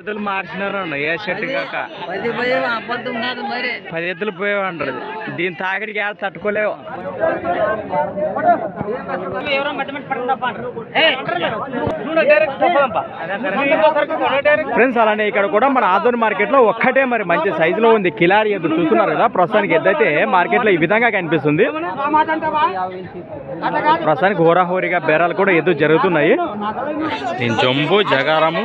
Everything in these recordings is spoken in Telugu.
ఎద్దులు మార్చినారు అన్న ఏ షర్ట్ కాక. పది ఎద్దులు పోయేవంటారు దీని తాకిడికి ఏడ తట్టుకోలేవు. ఫ్రెండ్స్ అలానే ఇక్కడ కూడా మన ఆదోని మార్కెట్లో ఒక్కటే మరి మంచి సైజులో ఉంది. కిలారి ఎద్దు చూస్తున్నారు కదా ప్రస్తుతానికి ఎద్దైతే మార్కెట్లో ఈ విధంగా కనిపిస్తుంది. ప్రస్తుతానికి హోరాహోరీగా బేరాలు కూడా ఎద్దు జరుగుతున్నాయి. దీని జంబు జగారము.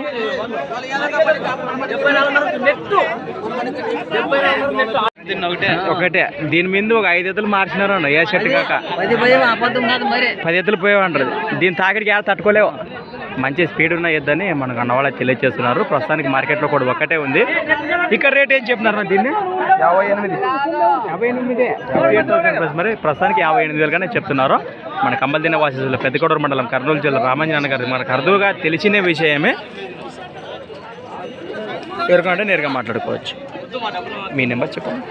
ఒకటే. దీని మీద ఒక ఐదు ఎద్దులు మార్చినారు అన్న ఏ షర్ట్ కాక. పది ఎద్దులు పోయేవంటారు దీని తాకిడికి ఏడ తట్టుకోలేవు. మంచి స్పీడ్ ఉన్న ఎద్దని మనకు అన్న వాళ్ళకి తెలియజేస్తున్నారు ప్రస్తుతానికి మార్కెట్లో కూడా ఒక్కటే ఉంది. ఇక్కడ రేట్ ఏం చెప్పినారు దీన్ని? యాభై ఎనిమిది. యాభై ఎనిమిది. మరి ప్రస్తుతానికి యాభై ఎనిమిది వేలుగానే చెప్తున్నారు. మన కంబల్దిన వాసిస్తుల పెద్దకొడూరు మండలం కర్నూలు జిల్లా రామంజన గారు మనకు అరుదుగా తెలిసిన విషయమే. ఎవరికంటే నేరుగా మాట్లాడుకోవచ్చు. మీ నెంబర్ చెప్పండి.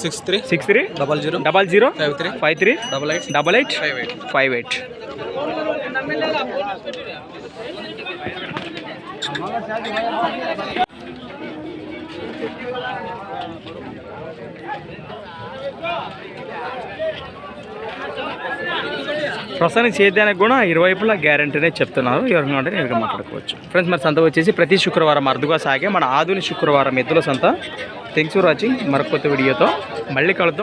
Six three six three double zero double zero five three five three double eight double eight five eight five eight. ప్రస్తుతానికి సేద్యానికి కూడా ఇరువైపులా గ్యారంటీనే చెప్తున్నారు. ఎవరిని అంటే నేరుగా మాట్లాడుకోవచ్చు. ఫ్రెండ్స్ మరి సంత వచ్చేసి ప్రతి శుక్రవారం అరుదుగా సాగే మన ఆధునిక శుక్రవారం ఎద్దుల సంత. థ్యాంక్స్ ఫర్ వాచింగ్ మరొక కొత్త వీడియోతో మళ్ళీ కలుద్దాం.